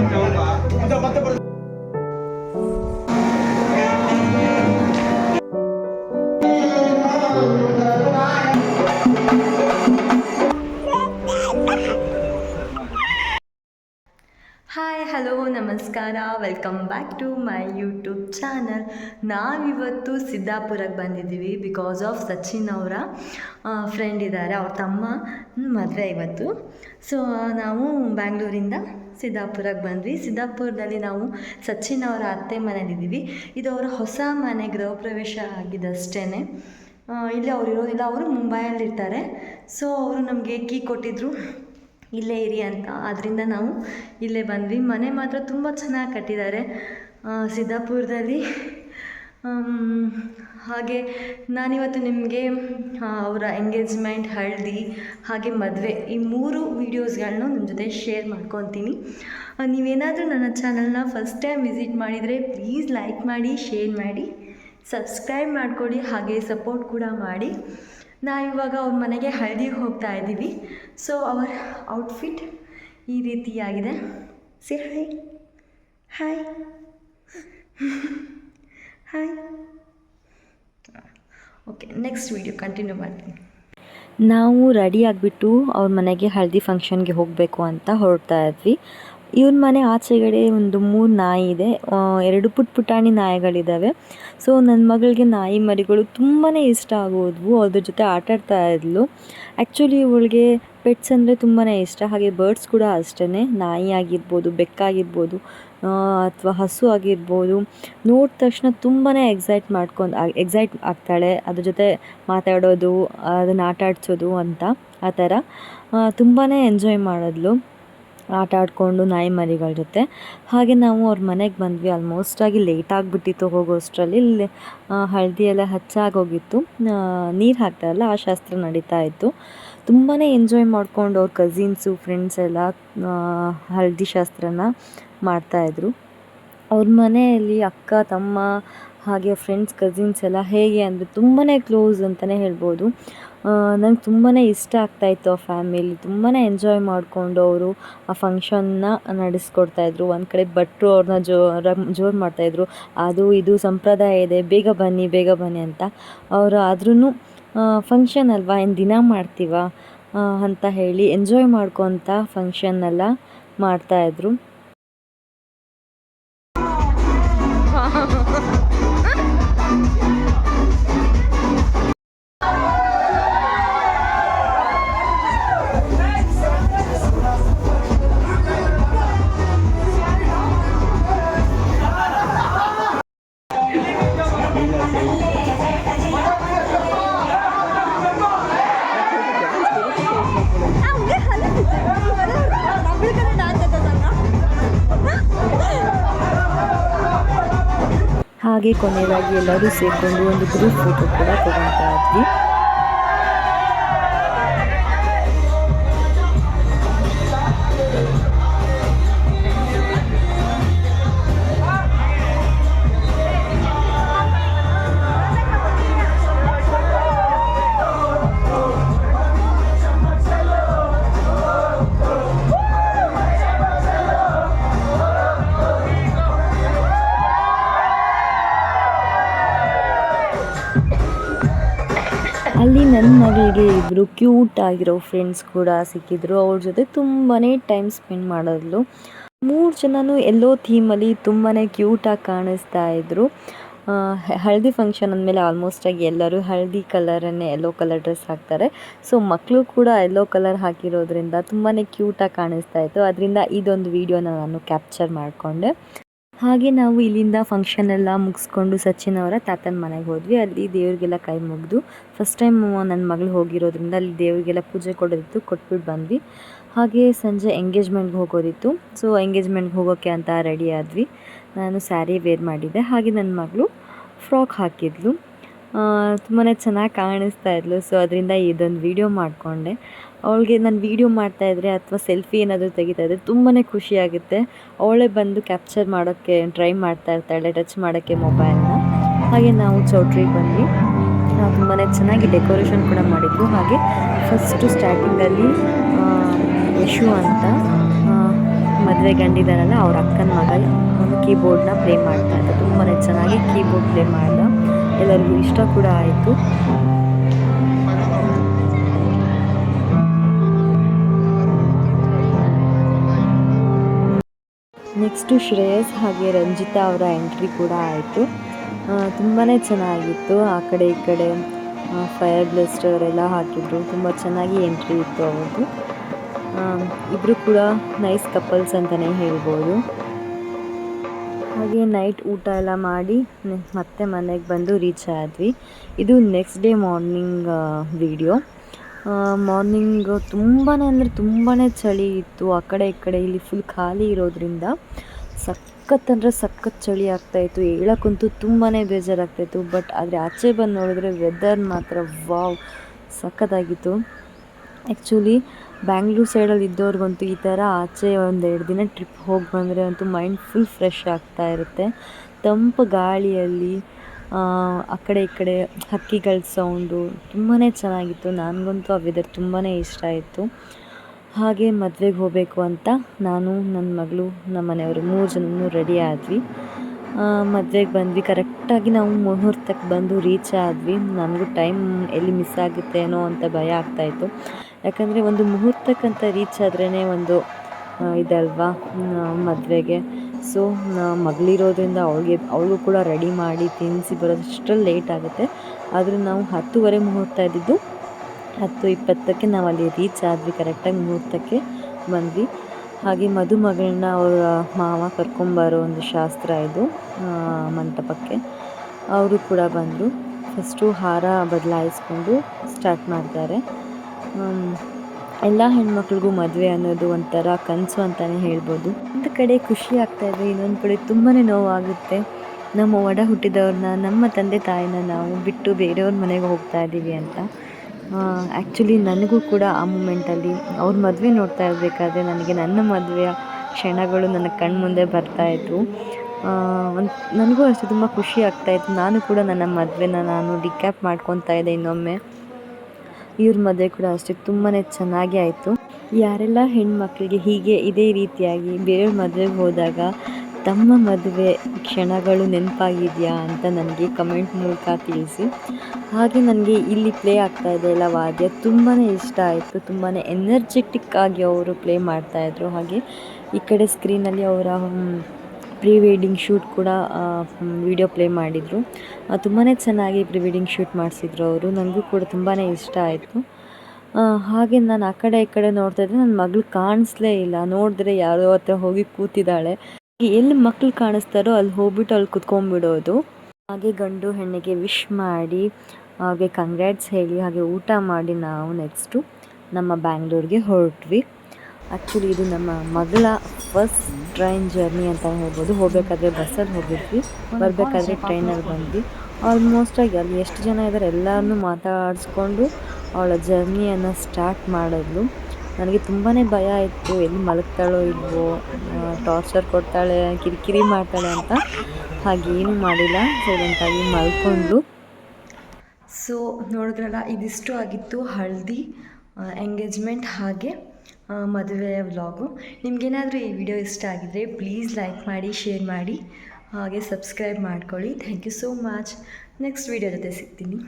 Hi hello ನಮಸ್ಕಾರ. Welcome back to my YouTube channel ನಾವಿವತ್ತು ಸಿದ್ದಾಪುರಕ್ಕೆ ಬಂದಿದ್ದೀವಿ ಬಿಕಾಸ್ ಆಫ್ ಸಚಿನ್ ಅವರ ಫ್ರೆಂಡ್ ಇದ್ದಾರೆ. ಅವ್ರ ತಮ್ಮ ಮದುವೆ ಇವತ್ತು. ಸೊ ನಾವು ಬ್ಯಾಂಗ್ಳೂರಿಂದ ಸಿದ್ದಾಪುರಕ್ಕೆ ಬಂದ್ವಿ. ಸಿದ್ದಾಪುರದಲ್ಲಿ ನಾವು ಸಚಿನ್ ಅವರ ಅತ್ತೆ ಮನೇಲಿದ್ದೀವಿ ಇದು ಅವರ ಹೊಸ ಮನೆ, ಗೃಹ ಪ್ರವೇಶ ಆಗಿದ್ದಷ್ಟೇ ಇಲ್ಲಿ ಅವ್ರು ಇರೋದಿಲ್ಲ ಅವರು ಮುಂಬೈಯಲ್ಲಿರ್ತಾರೆ ಸೊ ಅವರು ನಮಗೆ ಕೀ ಕೊಟ್ಟಿದ್ದರು ಇಲ್ಲೇ ಇರಿ ಅಂತ. ಆದ್ದರಿಂದ ನಾವು ಇಲ್ಲೇ ಬಂದ್ವಿ. ಮನೆ ಮಾತ್ರ ತುಂಬ ಚೆನ್ನಾಗಿ ಕಟ್ಟಿದ್ದಾರೆ. ಸಿದ್ದಾಪುರದಲ್ಲಿ. ಹಾಗೆ ನಾನಿವತ್ತು ನಿಮಗೆ ಅವರ ಎಂಗೇಜ್ಮೆಂಟ್ ಹಳದಿ, ಹಾಗೆ ಮದುವೆ ಈ ಮೂರು ವೀಡಿಯೋಸ್ಗಳನ್ನೂ ನಿಮ್ಮ ಜೊತೆ ಶೇರ್ ಮಾಡ್ಕೊತೀನಿ. ನೀವೇನಾದರೂ ನನ್ನ ಚಾನಲ್ನ ಫಸ್ಟ್ ಟೈಮ್ ವಿಸಿಟ್ ಮಾಡಿದರೆ ಪ್ಲೀಸ್ ಲೈಕ್ ಮಾಡಿ ಶೇರ್ ಮಾಡಿ ಸಬ್ಸ್ಕ್ರೈಬ್ ಮಾಡಿಕೊಡಿ, ಹಾಗೆ ಸಪೋರ್ಟ್ ಕೂಡ ಮಾಡಿ. ನಾವಿವಾಗ ಅವ್ರ ಮನೆಗೆ ಹಳದಿಗೆ ಹೋಗ್ತಾ ಇದ್ದೀವಿ. ಸೊ ಅವರ ಔಟ್ಫಿಟ್ ಈ ರೀತಿಯಾಗಿದೆ. See hi hi hi okay next video continue ಮಾಡ್ತೀನಿ. ನಾವು ರೆಡಿ ಆಗಿಬಿಟ್ಟು ಅವ್ರ ಮನೆಗೆ ಹಳದಿ ಫಂಕ್ಷನ್ಗೆ ಹೋಗಬೇಕು ಅಂತ ಹೊರಡ್ತಾ ಇದ್ವಿ. ಇವ್ರ ಮನೆ ಆಚೆಗಡೆ ಒಂದು ಮೂರು ನಾಯಿ ಇದೆ. ಎರಡು ಪುಟ್ ಪುಟಾಣಿ ನಾಯಿಗಳಿದ್ದಾವೆ ಸೊ ನನ್ನ ಮಗಳಿಗೆ ನಾಯಿ ಮರಿಗಳು ತುಂಬಾ ಇಷ್ಟ ಆಗೋದ್ವು. ಅದ್ರ ಜೊತೆ ಆಟಾಡ್ತಾ ಇದ್ಲು. ಆ್ಯಕ್ಚುಲಿ ಇವಳಿಗೆ ಪೆಟ್ಸ್ ಅಂದರೆ ತುಂಬಾ ಇಷ್ಟ. ಹಾಗೆ ಬರ್ಡ್ಸ್ ಕೂಡ ಅಷ್ಟೇ ನಾಯಿ ಆಗಿರ್ಬೋದು ಬೆಕ್ಕಾಗಿರ್ಬೋದು ಅಥವಾ ಹಸು ಆಗಿರ್ಬೋದು. ನೋಡಿದ ತಕ್ಷಣ ತುಂಬಾ ಎಕ್ಸೈಟ್ ಮಾಡ್ಕೊಂಡು ಎಕ್ಸೈಟ್ ಆಗ್ತಾಳೆ. ಅದ್ರ ಜೊತೆ ಮಾತಾಡೋದು, ಅದನ್ನು ಆಟಾಡಿಸೋದು ಅಂತ, ಆ ಥರ. ತುಂಬಾ ಎಂಜಾಯ್ ಮಾಡಿದ್ಲು. ಆಟ ಆಡಿಕೊಂಡು ನಾಯಿ ಮರಿಗಳ ಜೊತೆ. ಹಾಗೆ ನಾವು ಅವ್ರ ಮನೆಗೆ ಬಂದ್ವಿ. ಆಲ್ಮೋಸ್ಟ್ ಆಗಿ ಲೇಟ್ ಆಗಿಬಿಟ್ಟಿತ್ತು ಹೋಗೋಷ್ಟರಲ್ಲಿ. ಇಲ್ಲಿ ಹಳದಿ ಎಲ್ಲ ಹಚ್ಚಾಗೋಗಿತ್ತು. ನೀರು ಹಾಕ್ತಾರಲ್ಲ ಆ ಶಾಸ್ತ್ರ ನಡೀತಾ ಇತ್ತು. ತುಂಬಾ ಎಂಜಾಯ್ ಮಾಡ್ಕೊಂಡು ಅವ್ರ ಕಝಿನ್ಸು ಫ್ರೆಂಡ್ಸ್ ಎಲ್ಲ ಹಳದಿ ಶಾಸ್ತ್ರನ ಮಾಡ್ತಾಯಿದ್ರು ಅವ್ರ ಮನೆಯಲ್ಲಿ ಅಕ್ಕ, ತಮ್ಮ, ಹಾಗೆ ಫ್ರೆಂಡ್ಸ್ ಕಸಿನ್ಸ್ ಎಲ್ಲ ಹೇಗೆ ಅಂದರೆ ತುಂಬಾ ಕ್ಲೋಸ್ ಅಂತಲೇ ಹೇಳ್ಬೋದು. ನಂಗೆ ತುಂಬಾ ಇಷ್ಟ ಆಗ್ತಾಯಿತ್ತು ಆ ಫ್ಯಾಮಿಲಿ. ತುಂಬಾ ಎಂಜಾಯ್ ಮಾಡಿಕೊಂಡು ಅವರು ಆ ಫಂಕ್ಷನ್ನ ನಡೆಸ್ಕೊಡ್ತಾಯಿದ್ರು ಒಂದು ಕಡೆ ಭಟ್ರು ಅವ್ರನ್ನ ಜೋರ, ಜೋರು ಮಾಡ್ತಾಯಿದ್ರು ಅದು ಇದು ಸಂಪ್ರದಾಯ ಇದೆ, ಬೇಗ ಬನ್ನಿ ಬೇಗ ಬನ್ನಿ ಅಂತ. ಅವರು ಆದ್ರೂ ಫಂಕ್ಷನ್ ಅಲ್ವಾ, ಏನು ದಿನ ಮಾಡ್ತೀವ ಅಂತ ಹೇಳಿ ಎಂಜಾಯ್ ಮಾಡ್ಕೊತ ಫಂಕ್ಷನ್ನೆಲ್ಲ ಮಾಡ್ತಾಯಿದ್ರು ಹಾಗೆ ಕೊನೆಯದಾಗಿ ಎಲ್ಲರೂ ಸೇರಿಕೊಂಡು ಒಂದು ಗ್ರೂಪ್ ಫೋಟೋ ಕೂಡ ತಗೊಳ್ತಾ ಇದ್ವಿ. ಮಗಳಿಗೆ ಇಬ್ಬರು ಕ್ಯೂಟ್ ಆಗಿರೋ ಫ್ರೆಂಡ್ಸ್ ಕೂಡ ಸಿಕ್ಕಿದ್ರು. ಅವ್ರ ಜೊತೆ ತುಂಬಾ ಟೈಮ್ ಸ್ಪೆಂಡ್ ಮಾಡಿದ್ಲು. ಮೂರು ಜನನೂ ಎಲ್ಲೋ ಥೀಮಲ್ಲಿ ತುಂಬಾ ಕ್ಯೂಟಾಗಿ ಕಾಣಿಸ್ತಾ ಇದ್ರು. ಆ, ಹಳದಿ ಫಂಕ್ಷನ್ ಅಂದಮೇಲೆ ಆಲ್ಮೋಸ್ಟ್ ಆಗಿ ಎಲ್ಲರೂ ಹಳದಿ ಕಲರನ್ನೇ ಎಲ್ಲೋ ಕಲರ್ ಡ್ರೆಸ್ ಹಾಕ್ತಾರೆ. ಸೊ ಮಕ್ಕಳು ಕೂಡ ಎಲ್ಲೋ ಕಲರ್ ಹಾಕಿರೋದ್ರಿಂದ ತುಂಬಾ ಕ್ಯೂಟಾಗಿ ಕಾಣಿಸ್ತಾ ಇತ್ತು. ಅದರಿಂದ ಇದೊಂದು ವಿಡಿಯೋನ ನಾನು ಕ್ಯಾಪ್ಚರ್ ಮಾಡಿಕೊಂಡೆ. ಹಾಗೆ ನಾವು ಇಲ್ಲಿಂದ ಫಂಕ್ಷನ್ ಎಲ್ಲ ಮುಗಿಸ್ಕೊಂಡು ಸಚಿನ್ ಅವರ ತಾತನ ಮನೆಗೆ ಹೋದ್ವಿ. ಅಲ್ಲಿ ದೇವ್ರಿಗೆಲ್ಲ ಕೈ ಮುಗಿದು ಫಸ್ಟ್ ಟೈಮ್ ನನ್ನ ಮಗಳು ಹೋಗಿರೋದ್ರಿಂದ ಅಲ್ಲಿ ದೇವರಿಗೆಲ್ಲ ಪೂಜೆ ಕೊಡೋದಿತ್ತು, ಕೊಟ್ಬಿಟ್ಟು ಬಂದ್ವಿ. ಹಾಗೆ ಸಂಜೆ ಎಂಗೇಜ್ಮೆಂಟ್ಗೆ ಹೋಗೋದಿತ್ತು. ಸೊ ಎಂಗೇಜ್ಮೆಂಟ್ಗೆ ಹೋಗೋಕ್ಕೆ ಅಂತ ರೆಡಿ ಆದ್ವಿ. ನಾನು ಸ್ಯಾರಿ ವೇರ್ ಮಾಡಿದ್ದೆ. ಹಾಗೆ ನನ್ನ ಮಗಳು ಫ್ರಾಕ್ ಹಾಕಿದ್ಲು. ತುಂಬಾ ಚೆನ್ನಾಗಿ ಕಾಣಿಸ್ತಾ ಇದ್ಲು. ಸೊ ಅದರಿಂದ ಇದೊಂದು ವಿಡಿಯೋ ಮಾಡಿಕೊಂಡೆ. ಅವಳಿಗೆ ನಾನು ವೀಡಿಯೋ ಮಾಡ್ತಾಯಿದ್ರೆ ಅಥವಾ ಸೆಲ್ಫಿ ಏನಾದರೂ ತೆಗಿತಾ ಇದ್ರೆ ತುಂಬಾ ಖುಷಿಯಾಗುತ್ತೆ. ಅವಳೇ ಬಂದು ಕ್ಯಾಪ್ಚರ್ ಮಾಡೋಕ್ಕೆ ಟ್ರೈ ಮಾಡ್ತಾ ಇರ್ತಾಳೆ ಟಚ್ ಮಾಡೋಕ್ಕೆ ಮೊಬೈಲ್ನ ಹಾಗೆ ನಾವು ಚೌಟ್ರಿಗೆ ಬಂದ್ವಿ. ತುಂಬಾ ಚೆನ್ನಾಗಿ ಡೆಕೋರೇಷನ್ ಕೂಡ ಮಾಡಿದ್ದು ಹಾಗೆ ಫಸ್ಟು ಸ್ಟಾರ್ಟಿಂಗಲ್ಲಿ ಯಶು ಅಂತ ಮದುವೆ ಗಂಡಿದಾರಲ್ಲ, ಅವ್ರ ಅಕ್ಕನ ಮಗ ಒಂದು ಕೀಬೋರ್ಡ್ನ ಪ್ಲೇ ಮಾಡ್ತಾ ಇದ್ದ. ತುಂಬಾ ಚೆನ್ನಾಗಿ ಕೀಬೋರ್ಡ್ ಪ್ಲೇ ಮಾಡ್ದ. ಎಲ್ಲರಿಗೂ ಇಷ್ಟ ಕೂಡ ಆಯಿತು. ನೆಕ್ಸ್ಟು ಶ್ರೇಯಸ್ ಹಾಗೆ ರಂಜಿತಾ ಅವರ ಎಂಟ್ರಿ ಕೂಡ ಆಯಿತು. ತುಂಬಾ ಚೆನ್ನಾಗಿತ್ತು. ಆ ಕಡೆ ಈ ಕಡೆ ಫೈರ್ ಬ್ಲಸ್ಟರ್ ಎಲ್ಲ ಹಾಕಿದ್ರು. ತುಂಬ ಚೆನ್ನಾಗಿ ಎಂಟ್ರಿ ಇತ್ತು ಅವ್ರದ್ದು. ಇಬ್ಬರು ಕೂಡ ನೈಸ್ ಕಪಲ್ಸ್ ಅಂತಲೇ ಹೇಳ್ಬೋದು. ಹಾಗೆ ನೈಟ್ ಊಟ ಎಲ್ಲ ಮಾಡಿ ಮತ್ತೆ ಮನೆಗೆ ಬಂದು ರೀಚ್ ಆದ್ವಿ. ಇದು next day morning video. Morning ತುಂಬಾ ಅಂದರೆ ತುಂಬಾ ಚಳಿ ಇತ್ತು. ಆ ಕಡೆ, ಈ ಕಡೆ ಇಲ್ಲಿ ಫುಲ್ ಖಾಲಿ ಇರೋದ್ರಿಂದ ಸಖತ್ ಅಂದರೆ ಸಖತ್ ಚಳಿ ಆಗ್ತಾಯಿತ್ತು ಹೇಳೋಕ್ಕಂತೂ ತುಂಬಾ ಬೇಜಾರಾಗ್ತಾಯಿತ್ತು ಬಟ್ ಆದರೆ ಆಚೆ ಬಂದು ನೋಡಿದ್ರೆ ವೆದರ್ ಮಾತ್ರ ವಾವ್, ಸಖತ್ತಾಗಿತ್ತು. ಆ್ಯಕ್ಚುಲಿ ಬ್ಯಾಂಗ್ಳೂರ್ ಸೈಡಲ್ಲಿ ಇದ್ದವ್ರಿಗಂತೂ ಈ ಥರ ಆಚೆ ಒಂದೆರಡು ದಿನ ಟ್ರಿಪ್ ಹೋಗಿ ಬಂದರೆ ಅಂತೂ ಮೈಂಡ್ ಫುಲ್ ಫ್ರೆಶ್ ಆಗ್ತಾ ಇರುತ್ತೆ. ತಂಪು ಗಾಳಿಯಲ್ಲಿ ಆ ಕಡೆ ಈ ಕಡೆ ಹಕ್ಕಿಗಳ ಸೌಂಡು ತುಂಬಾ ಚೆನ್ನಾಗಿತ್ತು. ನನಗಂತೂ ಆ ವೆದರ್ ತುಂಬಾ ಇಷ್ಟ ಆಯಿತು. ಹಾಗೆ ಮದುವೆಗೆ ಹೋಗಬೇಕು ಅಂತ ನಾನು ನನ್ನ ಮಗಳು ನಮ್ಮ ಮನೆಯವರು ಮೂರು ಜನನು ರೆಡಿ ಆದ್ವಿ. ಮದುವೆಗೆ ಬಂದ್ವಿ. ಕರೆಕ್ಟಾಗಿ ನಾವು ಮುಹೂರ್ತಕ್ಕೆ ಬಂದು ರೀಚ್ ಆದ್ವಿ. ನನಗೂ ಟೈಮ್ ಎಲ್ಲಿ ಮಿಸ್ ಆಗುತ್ತೇನೋ ಅಂತ ಭಯ ಆಗ್ತಾಯಿತ್ತು ಯಾಕಂದರೆ ಒಂದು ಮುಹೂರ್ತಕ್ಕಂತ ರೀಚ್ ಆದ್ರೇ ಒಂದು ಇದಲ್ವಾ ಮದುವೆಗೆ. ಸೊ ಮಗಳಿರೋದ್ರಿಂದ ಅವಳಿಗೆ, ಅವಳು ಕೂಡ ರೆಡಿ ಮಾಡಿ ತಿನ್ನಿಸಿ ಬರೋದಷ್ಟರಲ್ಲಿ ಲೇಟ್ ಆಗುತ್ತೆ. ಆದರೂ ನಾವು ಹತ್ತುವರೆ ಮುಹೂರ್ತ ಇದ್ದಿದ್ದು ಹತ್ತು ಇಪ್ಪತ್ತಕ್ಕೆ ನಾವು ಅಲ್ಲಿ ರೀಚ್ ಆದ್ವಿ ಕರೆಕ್ಟಾಗಿ ಮುಹೂರ್ತಕ್ಕೆ ಬಂದ್ವಿ. ಹಾಗೆ ಮದುಮಗಳನ್ನ ಅವರ ಮಾವ ಕರ್ಕೊಂಬರೋ ಒಂದು ಶಾಸ್ತ್ರ ಇದು ಮಂಟಪಕ್ಕೆ. ಅವರು ಕೂಡ ಬಂದರು. ಫಸ್ಟು ಹಾರ ಬದಲಾಯಿಸ್ಕೊಂಡು ಸ್ಟಾರ್ಟ್ ಮಾಡ್ತಾರೆ. ಎಲ್ಲ ಹೆಣ್ಮಕ್ಳಿಗೂ ಮದುವೆ ಅನ್ನೋದು ಒಂಥರ ಕನಸು ಅಂತಲೇ ಹೇಳ್ಬೋದು. ಒಂದು ಕಡೆ ಖುಷಿ ಆಗ್ತಾ ಇದೆ, ಇನ್ನೊಂದು ಕಡೆ ತುಂಬಾ ನೋವಾಗುತ್ತೆ. ನಮ್ಮ ಒಡ ಹುಟ್ಟಿದವ್ರನ್ನ, ನಮ್ಮ ತಂದೆ ತಾಯಿನ ನಾವು ಬಿಟ್ಟು ಬೇರೆಯವ್ರ ಮನೆಗೆ ಹೋಗ್ತಾ ಇದ್ದೀವಿ ಅಂತ. ಆ್ಯಕ್ಚುಲಿ ನನಗೂ ಕೂಡ ಆ ಮೂಮೆಂಟಲ್ಲಿ ಅವ್ರ ಮದುವೆ ನೋಡ್ತಾ ಇರಬೇಕಾದ್ರೆ ನನಗೆ ನನ್ನ ಮದುವೆಯ ಕ್ಷಣಗಳು ನನ್ನ ಕಣ್ಮುಂದೆ ಬರ್ತಾಯಿದ್ವು ಒಂದು ನನಗೂ ಅಷ್ಟು ತುಂಬ ಖುಷಿ ಆಗ್ತಾಯಿತ್ತು ನಾನು ಕೂಡ ನನ್ನ ಮದುವೆನ ನಾನು ಡಿಕ್ಯಾಪ್ ಮಾಡ್ಕೊತಾ ಇದ್ದೆ ಇನ್ನೊಮ್ಮೆ. ಇವ್ರ ಮದುವೆ ಕೂಡ ಅಷ್ಟೇ ತುಂಬಾ ಚೆನ್ನಾಗಿ ಆಯಿತು. ಯಾರೆಲ್ಲ ಹೆಣ್ಮಕ್ಳಿಗೆ ಹೀಗೆ ಇದೇ ರೀತಿಯಾಗಿ ಬೇರೆಯವ್ರ ಮದುವೆಗೆ ಹೋದಾಗ ತಮ್ಮ ಮದುವೆ ಕ್ಷಣಗಳು ನೆನಪಾಗಿದೆಯಾ ಅಂತ ನನಗೆ ಕಮೆಂಟ್ ಮೂಲಕ ತಿಳಿಸಿ. ಹಾಗೆ ನನಗೆ ಇಲ್ಲಿ ಪ್ಲೇ ಆಗ್ತಾ ಇದೆ ಅಲ್ಲ ವಾದ್ಯ ತುಂಬಾ ಇಷ್ಟ ಆಯಿತು ತುಂಬಾ ಎನರ್ಜೆಟಿಕ್ ಆಗಿ ಅವರು ಪ್ಲೇ ಮಾಡ್ತಾಯಿದ್ರು ಹಾಗೆ ಈ ಕಡೆ ಸ್ಕ್ರೀನಲ್ಲಿ ಅವರ ಪ್ರೀ ವೆಡ್ಡಿಂಗ್ ಶೂಟ್ ಕೂಡ ವಿಡಿಯೋ ಪ್ಲೇ ಮಾಡಿದರು. ತುಂಬಾ ಚೆನ್ನಾಗಿ ಪ್ರೀ ವೆಡ್ಡಿಂಗ್ ಶೂಟ್ ಮಾಡಿಸಿದ್ರು ಅವರು. ನನಗೂ ಕೂಡ ತುಂಬಾ ಇಷ್ಟ ಆಯಿತು. ಹಾಗೆ ನಾನು ಆ ಕಡೆ ಈ ಕಡೆ ನೋಡ್ತಾ ಇದ್ದೆ ನನ್ನ ಮಗಳು ಕಾಣಿಸ್ಲೇ ಇಲ್ಲ. ನೋಡಿದ್ರೆ ಯಾರೋ ಹತ್ರ ಹೋಗಿ ಕೂತಿದ್ದಾಳೆ. ಎಲ್ಲಿ ಮಕ್ಳು ಕಾಣಿಸ್ತಾರೋ ಅಲ್ಲಿ ಹೋಗ್ಬಿಟ್ಟು ಅಲ್ಲಿ ಕುತ್ಕೊಂಡ್ಬಿಡೋದು. ಹಾಗೆ ಗಂಡು ಹೆಣ್ಣಿಗೆ ವಿಶ್ ಮಾಡಿ, ಹಾಗೆ ಕಂಗ್ರ್ಯಾಟ್ಸ್ ಹೇಳಿ, ಹಾಗೆ ಊಟ ಮಾಡಿ ನಾವು ನೆಕ್ಸ್ಟು ನಮ್ಮ ಬ್ಯಾಂಗ್ಳೂರಿಗೆ ಹೊರಟ್ವಿ. ಆ್ಯಕ್ಚುಲಿ ಇದು ನಮ್ಮ ಮಗಳ ಫಸ್ಟ್ ಟ್ರೈನ್ ಜರ್ನಿ ಅಂತ ಹೇಳ್ಬೋದು. ಹೋಗಬೇಕಾದ್ರೆ ಬಸ್ಸಲ್ಲಿ ಹೋಗಿದ್ವಿ. ಬರಬೇಕಾದ್ರೆ ಟ್ರೈನಲ್ಲಿ ಬಂದ್ವಿ. ಆಲ್ಮೋಸ್ಟ್ ಆಗಿ ಅಲ್ಲಿ ಎಷ್ಟು ಜನ ಇದ್ದಾರೆ ಎಲ್ಲರನ್ನೂ ಮಾತಾಡಿಸ್ಕೊಂಡು ಅವಳ ಜರ್ನಿಯನ್ನು ಸ್ಟಾರ್ಟ್ ಮಾಡಿದ್ಲು. ನನಗೆ ತುಂಬಾ ಭಯ ಇತ್ತು ಎಲ್ಲಿ ಮಲಗ್ತಾಳೋ ಇಲ್ವೋ ಟಾರ್ಚರ್ ಕೊಡ್ತಾಳೆ, ಕಿರಿಕಿರಿ ಮಾಡ್ತಾಳೆ ಅಂತ. ಹಾಗೇನು ಮಾಡಿಲ್ಲ. ಸೈಲೆಂಟಾಗಿ ಮಲ್ಕೊಂಡ್ಲು ಸೊ ನೋಡಿದ್ರಲ್ಲ, ಇದಿಷ್ಟು ಆಗಿತ್ತು ಹಳದಿ ಎಂಗೇಜ್ಮೆಂಟ್ ಹಾಗೆ. ಆ, ಮದುವೆಯ ವ್ಲಾಗು. ನಿಮಗೇನಾದರೂ ಈ ವಿಡಿಯೋ ಇಷ್ಟ ಆಗಿದ್ದರೆ ಪ್ಲೀಸ್ ಲೈಕ್ ಮಾಡಿ ಶೇರ್ ಮಾಡಿ. ಹಾಗೆ ಸಬ್ಸ್ಕ್ರೈಬ್ ಮಾಡ್ಕೊಳ್ಳಿ. Thank you so much. Next video ಜೊತೆ ಸಿಗ್ತೀನಿ.